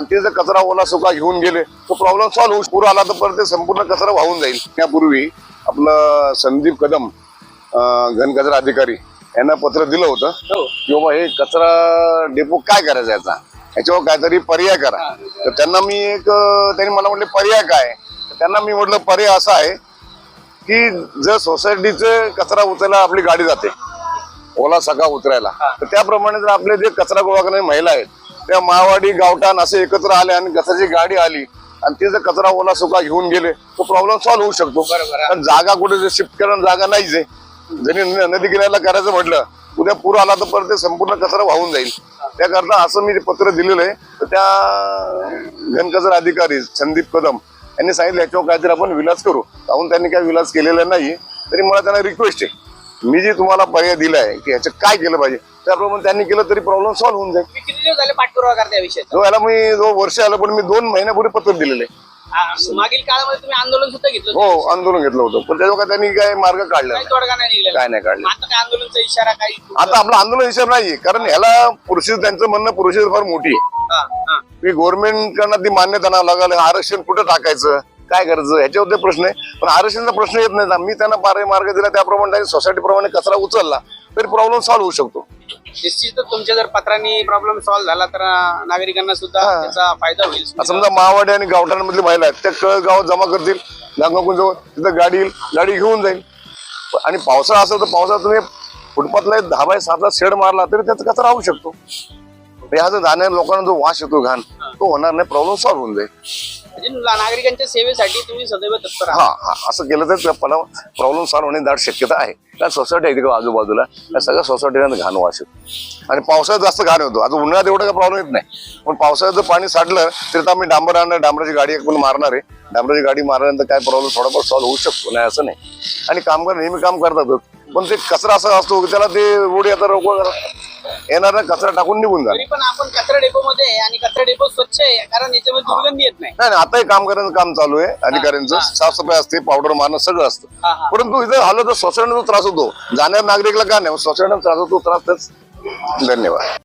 आणि ते जर कचरा ओला सुका घेऊन गेले तो प्रॉब्लेम सॉल्व्ह होऊ पूर आला तर परत ते संपूर्ण कचरा वाहून जाईल. त्यापूर्वी आपलं संदीप कदम घनकचरा अधिकारी यांना पत्र दिलं होतं हो. की बाबा हे कचरा डेपो काय करायचा याचा? याच्यावर काहीतरी पर्याय करा. तर त्यांना मी एक त्यांनी मला म्हटले पर्याय काय त्यांना मी म्हटलं पर्याय असा आहे की जर सोसायटीचे कचरा उचलायला आपली गाडी जाते ओला सगळा उतरायला तर त्याप्रमाणे जर आपले जे कचरा गोळा करणारी महिला आहेत त्या मावाडी गावठाण असे एकत्र आले आणि कचऱ्याची गाडी आली आणि ते जर कचरा ओला सुका घेऊन गेले तो प्रॉब्लेम सॉल्व्ह होऊ शकतो. पण जागा कुठे शिफ्ट करणं जागा नाहीच आहे. जरी नदी किनाऱ्याला करायचं म्हटलं उद्या पूर आला तर परत ते संपूर्ण कचरा वाहून जाईल. त्याकरता असं मी पत्र दिलेलं आहे. तर त्या घनकचरा अधिकारी संदीप कदम यांनी सांगितलं याच्यावर काहीतरी आपण विलास करू. काहून त्यांनी काही विलास केलेला नाही. तरी मला त्यांना रिक्वेस्ट आहे. मी जे तुम्हाला पर्याय दिलाय की ह्याचं काय केलं पाहिजे त्याप्रमाणे त्यांनी केलं तरी प्रॉब्लेम सॉल्व्ह होऊन जाईल. दिवस झाले पाठपुरावा करता या विषयाचा. जो याला मी जो वर्ष आलं पण मी दोन महिन्यापूर्वी पत्र दिलेलं. आ, मागील काळामध्ये तुम्ही आंदोलन सुद्धा घेतलं हो आंदोलन घेतलं होतं. पण त्याच्यावर काय त्यांनी काय मार्ग काढला काही नाही. तोडगा नाही निघाला. काय नाही काढलं. आता काय आंदोलनचा इशारा काही आता आपलं आंदोलन विषय नाही कारण ह्याला पुरुष त्यांचं म्हणणं पुरुष फार मोठी आहे. हा, हा. की गव्हर्नमेंट कडनं ती मान्यता नाही लागलं आरक्षण कुठं टाकायचं काय करायचं ह्याच्यावर ते प्रश्न आहे. पण आरक्षणाचा प्रश्न येत नाही. ना मी त्यांना पारे मार्ग दिला त्याप्रमाणे त्यांनी सोसायटी प्रमाणे कचरा उचलला तरी प्रॉब्लेम सॉल्व्ह होऊ शकतो. निश्चितच तुमच्या जर पत्रांनी प्रॉब्लेम सॉल्व्ह झाला तर नागरिकांना सुद्धा हा. त्याचा फायदा होईल. आता समजा मावाडी आणि गावठाणामधली महिला आहेत त्या कळ गावात जमा करतील जवळ तिथं गाडी येईल गाडी घेऊन जाईल. आणि पावसाळा असेल तर पावसाळ्यात तुम्ही फुटपाथला एक दहा बाय सातला शेड मारला तरी त्याचा कचरा राहू शकतो? ह्या जर जाणाऱ्या लोकांना जो वास येतो घाण तो होणार नाही प्रॉब्लेम सॉल्व्ह होऊन जाईल. म्हणजे नागरिकांच्या सेवेसाठी तुम्ही सदैव तत्पर हा हा असं केलं तर प्रॉब्लेम सॉल्व्ह होणे दाट शक्यता आहे. कारण सोसायटी आहे तिकडे आजूबाजूला त्या सगळ्या सोसायटीला घाण वाश आणि पावसाळ्यात जास्त घाण होतो आता उन्हाळ्यात एवढं काही प्रॉब्लेम येत नाही. पण पावसाळ्यात जर पाणी साठलं तर आम्ही डांबर आणणार डांबराची गाडी एक पण मारणार आहे. डांबराची गाडी मारल्यानंतर काय प्रॉब्लेम थोडाफार सॉल्व्ह होऊ शकतो नाही असं नाही. आणि कामगार नेहमी काम करतातच. पण ते कचरा असा असतो की त्याला ते रोडी आता रोको येणारा कचरा टाकून निघून जाणार. तरी पण आपण कचरा डेपो मध्ये आणि कचरा डेपो स्वच्छ आहे कारण याच्यामध्ये दुर्गंधी येत नाही. नाही नाही, आताही काम करायचं काम चालू आहे. अधिकाऱ्यांचं. साफसफाई असते पावडर मारणं सगळं असतं. हा. परंतु इथे आलं तर सोसायटीचा त्रास होतो. जाणाऱ्या नागरिकला का नाही? सोसायटीचा त्रास होतो त्रास तेच धन्यवाद.